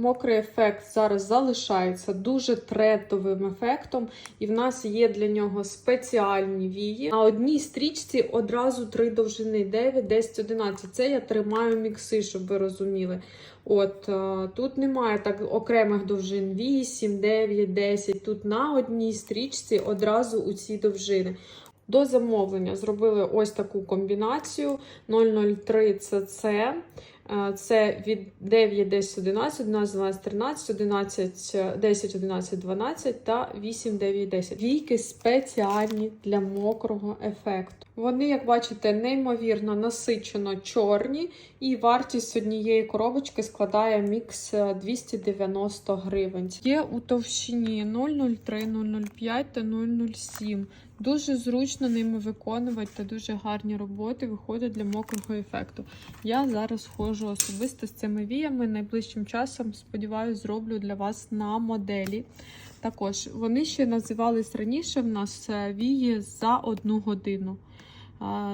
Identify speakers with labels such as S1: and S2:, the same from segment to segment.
S1: Мокрий ефект зараз залишається дуже трендовим ефектом, і в нас є для нього спеціальні вії. На одній стрічці одразу три довжини: 9, 10, 11. Це я тримаю мікси, щоб ви розуміли. От е, тут немає так окремих довжин 8, 9, 10. Тут на одній стрічці одразу у ці довжини. До замовлення зробили ось таку комбінацію 003 CC. Е, Це від 9, 10, 11, 11, 12, 13, 11, 10, 11, 12 та 8, 9, 10. Війки спеціальні для мокрого ефекту. Вони, як бачите, неймовірно насичено чорні, і вартість однієї коробочки складає мікс е, 290 гривень. Є у товщині 003, 005 та 007. Дуже зручно ними виконувати та дуже гарні роботи виходять для мокрого ефекту. Я зараз ходжу особисто з цими віями. Найближчим часом, сподіваюся, зроблю для вас на моделі. Також вони ще називались раніше в нас е, вії за одну годину.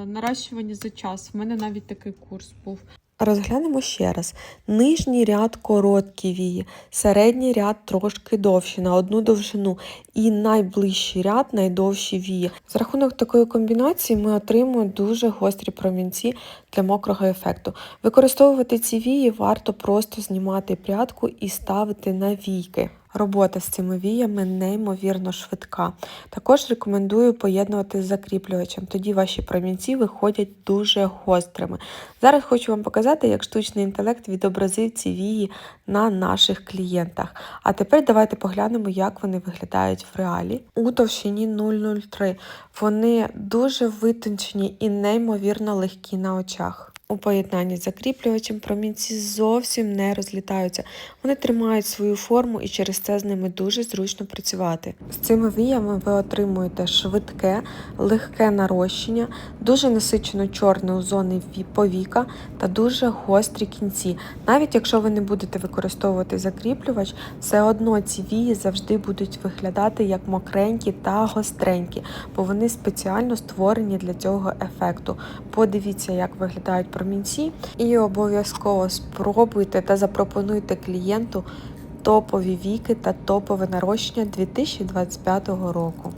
S1: Наращування за час. У мене навіть такий курс був.
S2: Розглянемо ще раз. Нижній ряд короткі вії, середній ряд трошки довші на одну довжину, і найближчий ряд найдовші вії. За рахунок такої комбінації ми отримуємо дуже гострі промінці для мокрого ефекту. Використовувати ці вії варто просто знімати прядку і ставити на війки. Робота з цими віями неймовірно швидка. Також рекомендую поєднувати з закріплювачем, тоді ваші промінці виходять дуже гострими. Зараз хочу вам показати, як штучний інтелект відобразив ці вії на наших клієнтах. А тепер давайте поглянемо, як вони виглядають в реалі. У товщині 003 вони дуже витончені і неймовірно легкі на очах. У поєднанні з закріплювачем промінці зовсім не розлітаються. Вони тримають свою форму і через це з ними дуже зручно працювати. З цими віями ви отримуєте швидке, легке нарощення, дуже насичено чорний у зони повіка та дуже гострі кінці. Навіть якщо ви не будете використовувати закріплювач, все одно ці вії завжди будуть виглядати як мокренькі та гостренькі, бо вони спеціально створені для цього ефекту. Подивіться, як виглядають промінці, і обов'язково спробуйте та запропонуйте клієнту топові віки та топове нарощення 2025 року.